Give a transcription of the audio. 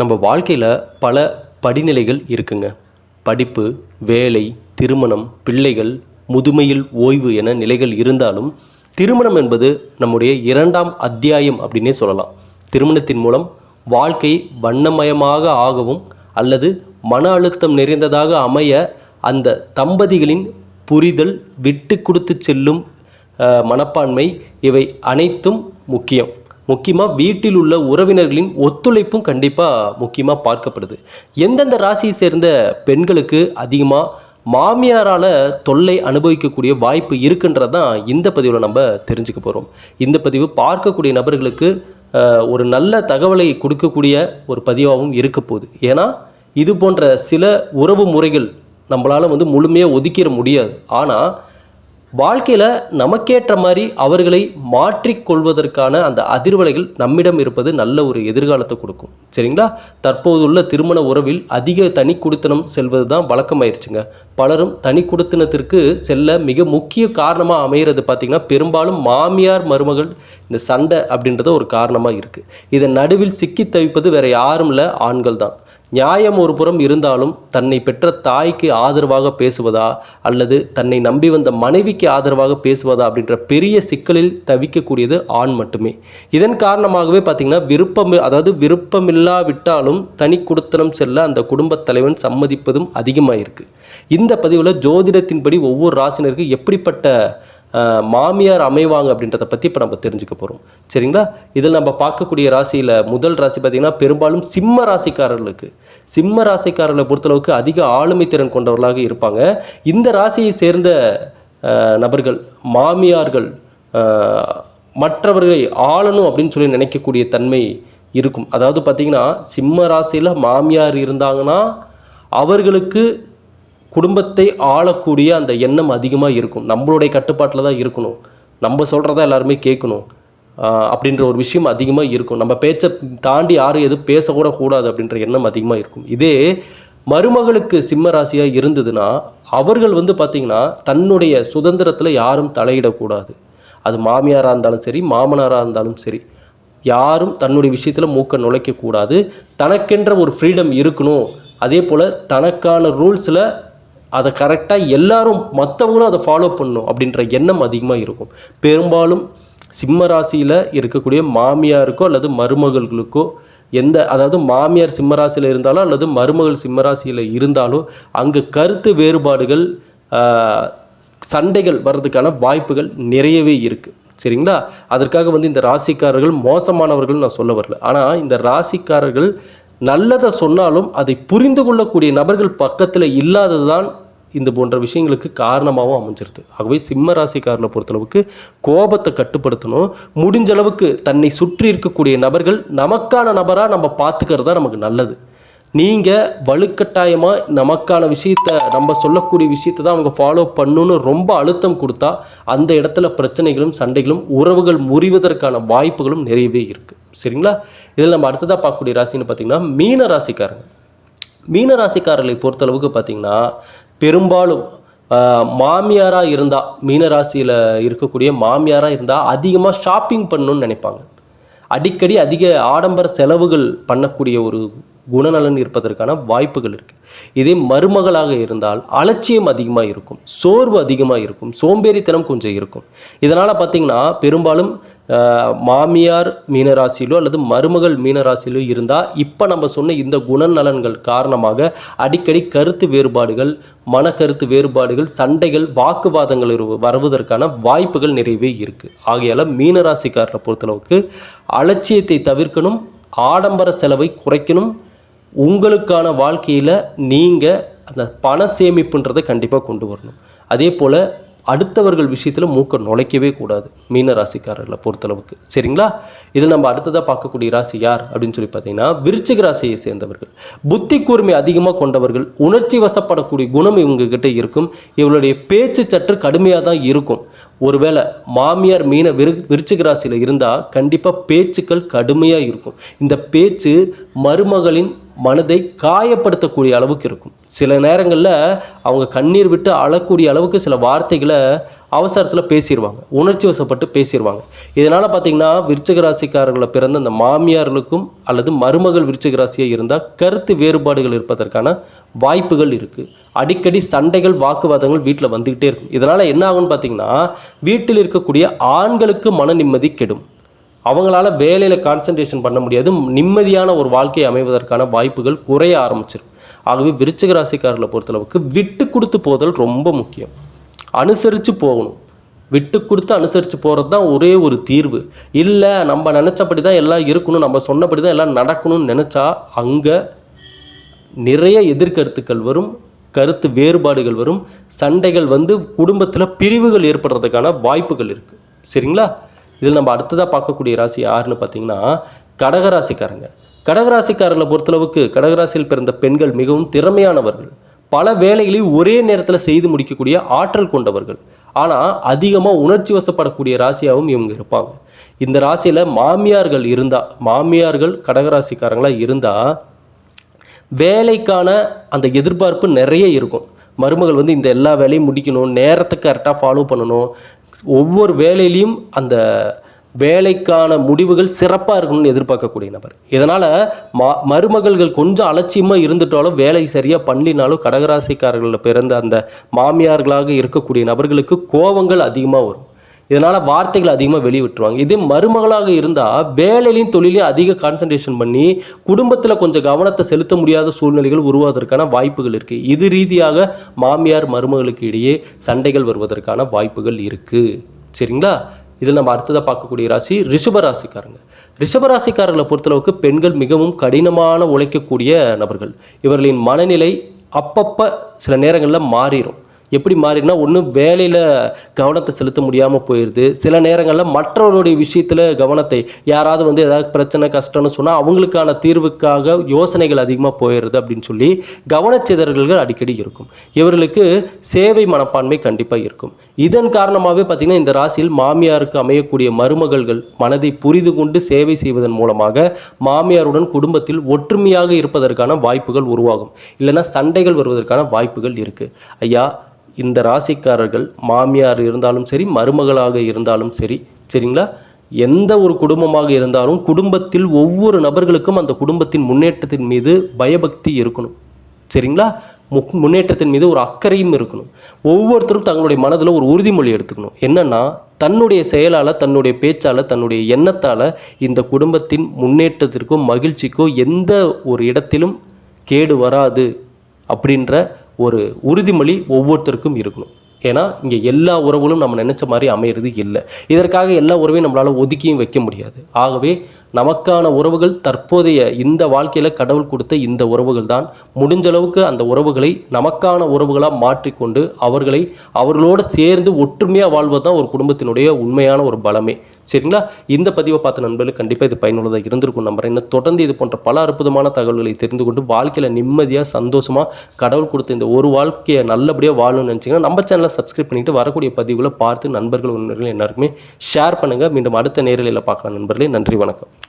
நம்ம வாழ்க்கையில் பல படிநிலைகள் இருக்குங்க. படிப்பு வேலை திருமணம் பிள்ளைகள் முதுமையில் ஓய்வு என நிலைகள் இருந்தாலும் திருமணம் என்பது நம்முடைய இரண்டாம் அத்தியாயம் அப்படின்னே சொல்லலாம். திருமணத்தின் மூலம் வாழ்க்கை வண்ணமயமாக ஆகவும் அல்லது மன அழுத்தம் நிறைந்ததாக அமைய அந்த தம்பதிகளின் புரிதல் விட்டு கொடுத்து செல்லும் மனப்பான்மை இவை அனைத்தும் முக்கியம். முக்கியமாக வீட்டில் உள்ள உறவினர்களின் ஒத்துழைப்பும் கண்டிப்பாக முக்கியமாக பார்க்கப்படுது. எந்தெந்த ராசியை சேர்ந்த பெண்களுக்கு அதிகமாக மாமியாரால் தொல்லை அனுபவிக்கக்கூடிய வாய்ப்பு இருக்குன்றது தான் இந்த பதிவில் நம்ம தெரிஞ்சுக்க போகிறோம் இந்த பதிவு பார்க்கக்கூடிய நபர்களுக்கு ஒரு நல்ல தகவலை கொடுக்கக்கூடிய ஒரு பதிவாகவும் இருக்க போகுது. ஏன்னா இது போன்ற சில உறவு முறைகள் நம்மளால் வந்து முழுமையாக ஒதுக்கிட முடியாது. ஆனால் வாழ்க்கையில் நமக்கேற்ற மாதிரி அவர்களை மாற்றிக்கொள்வதற்கான அந்த அதிர்வலைகள் நம்மிடம் இருப்பது நல்ல ஒரு எதிர்காலத்தை கொடுக்கும். சரிங்களா? தற்போதுள்ள திருமண உறவில் அதிக தனி குடித்தனம் செல்வது தான் வழக்கமாயிருச்சுங்க. பலரும் தனி குடித்தனத்திற்கு செல்ல மிக முக்கிய காரணமாக அமைகிறது பார்த்திங்கன்னா பெரும்பாலும் மாமியார் மருமகள் இந்த சண்டை அப்படின்றது ஒரு காரணமாக இருக்குது இதன் நடுவில் சிக்கி தவிப்பது வேறு யாரும் இல்லை ஆண்கள் தான் நியாயம் ஒரு புறம் இருந்தாலும் தன்னை பெற்ற தாய்க்கு ஆதரவாக பேசுவதா அல்லது தன்னை நம்பி வந்த மனைவிக்கு ஆதரவாக பேசுவதா அப்படின்ற பெரிய சிக்கலில் தவிக்கக்கூடியது ஆண் மட்டுமே. இதன் காரணமாகவே பார்த்திங்கன்னா விருப்பம் அதாவது விருப்பமில்லாவிட்டாலும் தனி குடுத்தனம் செல்ல அந்த குடும்பத் தலைவன் சம்மதிப்பதும் அதிகமாக இருக்குது இந்த பதிவில் ஜோதிடத்தின்படி ஒவ்வொரு ராசினருக்கு எப்படிப்பட்ட மாமியார் அமைவாங்க அப்படின்றத பற்றி இப்போ நம்ம தெரிஞ்சுக்க போகிறோம் சரிங்களா? இதில் நம்ம பார்க்கக்கூடிய ராசியில் முதல் ராசி பார்த்திங்கன்னா பெரும்பாலும் சிம்ம ராசிக்காரர்களுக்கு சிம்ம ராசிக்காரர்களை பொறுத்தளவுக்கு அதிக ஆளுமை திறன் கொண்டவர்களாக இருப்பாங்க. இந்த ராசியை சேர்ந்த நபர்கள் மாமியார்கள் மற்றவர்களை ஆளணும் அப்படின்னு சொல்லி நினைக்கக்கூடிய தன்மை இருக்கும். அதாவது பார்த்திங்கன்னா சிம்ம ராசியில் மாமியார் இருந்தாங்கன்னா அவர்களுக்கு குடும்பத்தை ஆளக்கூடிய அந்த எண்ணம் அதிகமாக இருக்கும். நம்மளுடைய கட்டுப்பாட்டில் தான் இருக்கணும். நம்ம சொல்கிறத எல்லாருமே கேட்கணும். அப்படின்ற ஒரு விஷயம் அதிகமாக இருக்கும். நம்ம பேச்சை தாண்டி யாரும் எதுவும் பேசக்கூட கூடாது அப்படின்ற எண்ணம் அதிகமாக இருக்கும். இதே மருமகளுக்கு சிம்ம ராசியாக இருந்ததுன்னா அவர்கள் வந்து பார்த்திங்கன்னா தன்னுடைய சுதந்திரத்தில் யாரும் தலையிடக்கூடாது. அது மாமியாராக இருந்தாலும் சரி மாமனாராக இருந்தாலும் சரி யாரும் தன்னுடைய விஷயத்தில் மூக்க நுழைக்கக்கூடாது. தனக்கென்ற ஒரு ஃப்ரீடம் இருக்கணும். அதே போல் தனக்கான ரூல்ஸில் அதை கரெக்டாக எல்லாரும் மற்றவங்களும் அதை ஃபாலோ பண்ணும் அப்படின்ற எண்ணம் அதிகமாக இருக்கும். பெரும்பாலும் சிம்ம ராசியில் இருக்கக்கூடிய மாமியாருக்கோ அல்லது மருமகள்களுக்கோ எந்த அதாவது மாமியார் சிம்மராசியில் இருந்தாலோ அல்லது மருமகள் சிம்மராசியில் இருந்தாலோ அங்கே கருத்து வேறுபாடுகள் சண்டைகள் வர்றதுக்கான வாய்ப்புகள் நிறையவே இருக்குது சரிங்களா? அதற்காக வந்து இந்த ராசிக்காரர்கள் மோசமானவர்கள் நான் சொல்ல வரல. ஆனால் இந்த ராசிக்காரர்கள் நல்லதை சொன்னாலும் அதை புரிந்து கொள்ளக்கூடிய நபர்கள் பக்கத்தில் இல்லாதது தான் இந்த போன்ற விஷயங்களுக்கு காரணமாகவும் அமைஞ்சிருது. ஆகவே சிம்ம ராசிக்காரில் பொறுத்தளவுக்கு கோபத்தை கட்டுப்படுத்தணும். முடிஞ்ச அளவுக்கு தன்னை சுற்றி இருக்கக்கூடிய நபர்கள் நமக்கான நபராக நம்ம பார்த்துக்கிறது தான் நமக்கு நல்லது. நீங்கள் வலுக்கட்டாயமாக நமக்கான விஷயத்த நம்ம சொல்லக்கூடிய விஷயத்தை தான் அவங்க ஃபாலோ பண்ணணுன்னு ரொம்ப அழுத்தம் கொடுத்தா அந்த இடத்துல பிரச்சனைகளும் சண்டைகளும் உறவுகள் முறிவதற்கான வாய்ப்புகளும் நிறையவே இருக்குது சரிங்களா? இதில் நம்ம அடுத்ததாக பார்க்கக்கூடிய ராசின்னு பார்த்தீங்கன்னா மீன ராசிக்காரங்க. மீன ராசிக்காரர்களை பொறுத்தளவுக்கு பார்த்தீங்கன்னா பெரும்பாலும் மாமியாராக இருந்தால் மீனராசியில் இருக்கக்கூடிய மாமியாராக இருந்தால் அதிகமாக ஷாப்பிங் பண்ணணும்னு நினைப்பாங்க. அடிக்கடி அதிக ஆடம்பர செலவுகள் பண்ணக்கூடிய ஒரு குணநலன் இருப்பதற்கான வாய்ப்புகள் இருக்குது இதே மருமகளாக இருந்தால் அலட்சியம் அதிகமாக இருக்கும் சோர்வு அதிகமாக இருக்கும் சோம்பேறித்தனம் கொஞ்சம் இருக்கும். இதனால் பார்த்திங்கன்னா பெரும்பாலும் மாமியார் மீனராசியிலோ அல்லது மருமகள் மீனராசியிலோ இருந்தால் இப்போ நம்ம சொன்ன இந்த குணநலன்கள் காரணமாக அடிக்கடி கருத்து வேறுபாடுகள் மனக்கருத்து வேறுபாடுகள் சண்டைகள் வாக்குவாதங்கள் இரு- வருவதற்கான வாய்ப்புகள் நிறையவே இருக்குது ஆகையால் மீனராசிக்காரரை பொறுத்தளவுக்கு அலட்சியத்தை தவிர்க்கணும் ஆடம்பர செலவை குறைக்கணும். உங்களுக்கான வாழ்க்கையில் நீங்கள் அந்த பண சேமிப்புன்றதை கண்டிப்பாக கொண்டு வரணும். அதே போல் அடுத்தவர்கள் விஷயத்தில் மூக்க நுழைக்கவே கூடாது. மீன ராசிக்காரர்களை பொறுத்தளவுக்கு. சரிங்களா? இதில் நம்ம அடுத்ததாக பார்க்கக்கூடிய ராசி யார்? அப்படின்னு சொல்லி பார்த்தீங்கன்னா விருச்சிக ராசியை சேர்ந்தவர்கள். புத்தி கூர்மை அதிகமாக கொண்டவர்கள் உணர்ச்சி வசப்படக்கூடிய குணம் இவங்ககிட்ட இருக்கும். இவளுடைய பேச்சு சற்று கடுமையாக தான் இருக்கும். ஒருவேளை மாமியார் மீன விரு விருச்சிக ராசியில் இருந்தால் கண்டிப்பாக பேச்சுக்கள் கடுமையாக இருக்கும். இந்த பேச்சு மருமகளின் மனதை காயப்படுத்தக்கூடிய அளவுக்கு இருக்கும். சில நேரங்களில் அவங்க கண்ணீர் விட்டு அழக்கூடிய அளவுக்கு சில வார்த்தைகளை அவசரத்தில் பேசிடுவாங்க உணர்ச்சி வசப்பட்டு பேசிடுவாங்க இதனால் பார்த்தீங்கன்னா விருச்சிக ராசிக்காரர்களை பிறந்த அந்த மாமியார்களுக்கும் அல்லது மருமகள் விருச்சிக ராசியாக இருந்தால் கருத்து வேறுபாடுகள் இருப்பதற்கான வாய்ப்புகள் இருக்குது அடிக்கடி சண்டைகள் வாக்குவாதங்கள் வீட்டில் வந்துக்கிட்டே இருக்கும். இதனால் என்ன ஆகும்னு பார்த்திங்கன்னா வீட்டில் இருக்கக்கூடிய ஆண்களுக்கு மன நிம்மதி கெடும். அவங்களால வேலையில் கான்சன்ட்ரேஷன் பண்ண முடியாது. நிம்மதியான ஒரு வாழ்க்கையை அமைவதற்கான வாய்ப்புகள் குறைய ஆரம்பிச்சிடும் ஆகவே விருச்சிக ராசிக்காரர்களை பொறுத்தளவுக்கு விட்டு கொடுத்து போதல் ரொம்ப முக்கியம். அனுசரித்து போகணும். விட்டு கொடுத்து அனுசரித்து போகிறது தான் ஒரே ஒரு தீர்வு. இல்லை நம்ம நினச்சபடி தான் எல்லாம் இருக்கணும் நம்ம சொன்னபடி தான் எல்லாம் நடக்கணும்னு நினச்சா அங்கே நிறைய எதிர்கருத்துக்கள் வரும் கருத்து வேறுபாடுகள் வரும் சண்டைகள் வந்து குடும்பத்தில் பிரிவுகள் ஏற்படுறதுக்கான வாய்ப்புகள் இருக்குது சரிங்களா? இதில் நம்ம அடுத்ததாக பார்க்கக்கூடிய ராசி யாருன்னு பார்த்தீங்கன்னா கடகராசிக்காரங்க. கடகராசிக்காரர்களை பொறுத்தளவுக்கு கடகராசியில் பிறந்த பெண்கள் மிகவும் திறமையானவர்கள். பல வேலைகளையும் ஒரே நேரத்தில் செய்து முடிக்கக்கூடிய ஆற்றல் கொண்டவர்கள். ஆனால் அதிகமாக உணர்ச்சி வசப்படக்கூடிய ராசியாகவும் இவங்க இருப்பாங்க. இந்த ராசியில் மாமியார்கள் இருந்தால் மாமியார்கள் கடகராசிக்காரங்களாக இருந்தால் வேலைக்கான அந்த எதிர்பார்ப்பு நிறைய இருக்கும். மருமகள் வந்து இந்த எல்லா வேலையும் முடிக்கணும் நேரத்துக்கு கரெக்டாக ஃபாலோ பண்ணணும். ஒவ்வொரு வேலையிலையும் அந்த வேலைக்கான முடிவுகள் சிறப்பாக இருக்கணும்னு எதிர்பார்க்கக்கூடிய நபர். இதனால் ம மருமகள்கள் கொஞ்சம் அலட்சியமாக இருந்துட்டாலும் வேலை சரியாக பண்ணினாலும் கடகராசிக்காரர்களில் பிறந்த அந்த மாமியார்களாக இருக்கக்கூடிய நபர்களுக்கு கோபங்கள் அதிகமாக வரும். இதனால் வார்த்தைகள் அதிகமாக வெளிவிட்டுருவாங்க இதே மருமகளாக இருந்தால் வேலையிலையும் தொழிலையும் அதிக கான்சன்ட்ரேஷன் பண்ணி குடும்பத்தில் கொஞ்சம் கவனத்தை செலுத்த முடியாத சூழ்நிலைகள் உருவாவதற்கான வாய்ப்புகள் இருக்குது இது ரீதியாக மாமியார் மருமகளுக்கு இடையே சண்டைகள் வருவதற்கான வாய்ப்புகள் இருக்குது சரிங்களா? இதில் நம்ம அடுத்ததாக பார்க்கக்கூடிய ராசி ரிஷபராசிக்காரங்க. ராசிக்காரங்க பொறுத்தளவுக்கு பெண்கள் மிகவும் கடினமான உழைக்கக்கூடிய நபர்கள். இவர்களின் மனநிலை அப்பப்போ சில நேரங்களில் மாறிடும் எப்படி மாறினா ஒன்று வேலையில் கவனத்தை செலுத்த முடியாமல் போயிடுது சில நேரங்களில் மற்றவருடைய விஷயத்தில் கவனத்தை யாராவது வந்து ஏதாவது பிரச்சனை கஷ்டம்னு சொன்னால் அவங்களுக்கான தீர்வுக்காக யோசனைகள் அதிகமாக போயிடுது அப்படின்னு சொல்லி கவனச்சிதறல்கள் அடிக்கடி இருக்கும். இவர்களுக்கு சேவை மனப்பான்மை கண்டிப்பாக இருக்கும். இதன் காரணமாகவே பார்த்திங்கன்னா இந்த ராசியில் மாமியாருக்கு அமையக்கூடிய மருமகள்கள் மனதை புரிந்து கொண்டு சேவை செய்வதன் மூலமாக மாமியாருடன் குடும்பத்தில் ஒற்றுமையாக இருப்பதற்கான வாய்ப்புகள் உருவாகும். இல்லைன்னா சண்டைகள் வருவதற்கான வாய்ப்புகள் இருக்குது ஐயா இந்த ராசிக்காரர்கள் மாமியார் இருந்தாலும் சரி மருமகளாக இருந்தாலும் சரி சரிங்களா? எந்த ஒரு குடும்பமாக இருந்தாலும் குடும்பத்தில் ஒவ்வொரு நபர்களுக்கும் அந்த குடும்பத்தின் முன்னேற்றத்தின் மீது பயபக்தி இருக்கணும் சரிங்களா? முக் முன்னேற்றத்தின் மீது ஒரு அக்கறையும் இருக்கணும். ஒவ்வொருத்தரும் தங்களுடைய மனதில் ஒரு உறுதிமொழி எடுத்துக்கணும். என்னன்னா தன்னுடைய செயலால் தன்னுடைய பேச்சால் தன்னுடைய எண்ணத்தால் இந்த குடும்பத்தின் முன்னேற்றத்திற்கோ மகிழ்ச்சிக்கோ எந்த ஒரு இடத்திலும் கேடு வராது அப்படின்ற ஒரு உறுதிமொழி ஒவ்வொருத்தருக்கும் இருக்கணும். ஏன்னா இங்கே எல்லா உறவுகளும் நம்ம நினச்ச மாதிரி அமையிறது இல்லை. இதற்காக எல்லா உறவையும் நம்மளால் ஒதுக்கியும் வைக்க முடியாது. ஆகவே நமக்கான உறவுகள் தற்போதைய இந்த வாழ்க்கையில் கடவுள் கொடுத்த இந்த உறவுகள் தான் முடிஞ்ச அளவுக்கு அந்த உறவுகளை நமக்கான உறவுகளாக மாற்றிக்கொண்டு அவர்களை அவர்களோடு சேர்ந்து ஒற்றுமையாக வாழ்வது தான் ஒரு குடும்பத்தினுடைய உண்மையான ஒரு பலமே. சரிங்களா? இந்த பதிவை பார்த்த நண்பர்களுக்கு கண்டிப்பாக இது பயனுள்ளதாக இருந்திருக்கும் நம்புறேன். இன்னும் தொடர்ந்து இது போன்ற பல அற்புதமான தகவல்களை தெரிந்து கொண்டு வாழ்க்கையில் நிம்மதியாக சந்தோஷமாக கடவுள் கொடுத்த இந்த ஒரு வாழ்க்கையை நல்லபடியாக வாழணும்னு நினச்சிங்கன்னா நம்ம சேனலை சப்ஸ்கிரைப் பண்ணிட்டு வரக்கூடிய பதிவுகளை பார்த்து நண்பர்கள் உண்மைகள் எல்லாருக்குமே ஷேர் பண்ணுங்கள் மீண்டும் அடுத்த நேரலையில் பார்க்கலாம் நண்பர்களே. நன்றி வணக்கம்.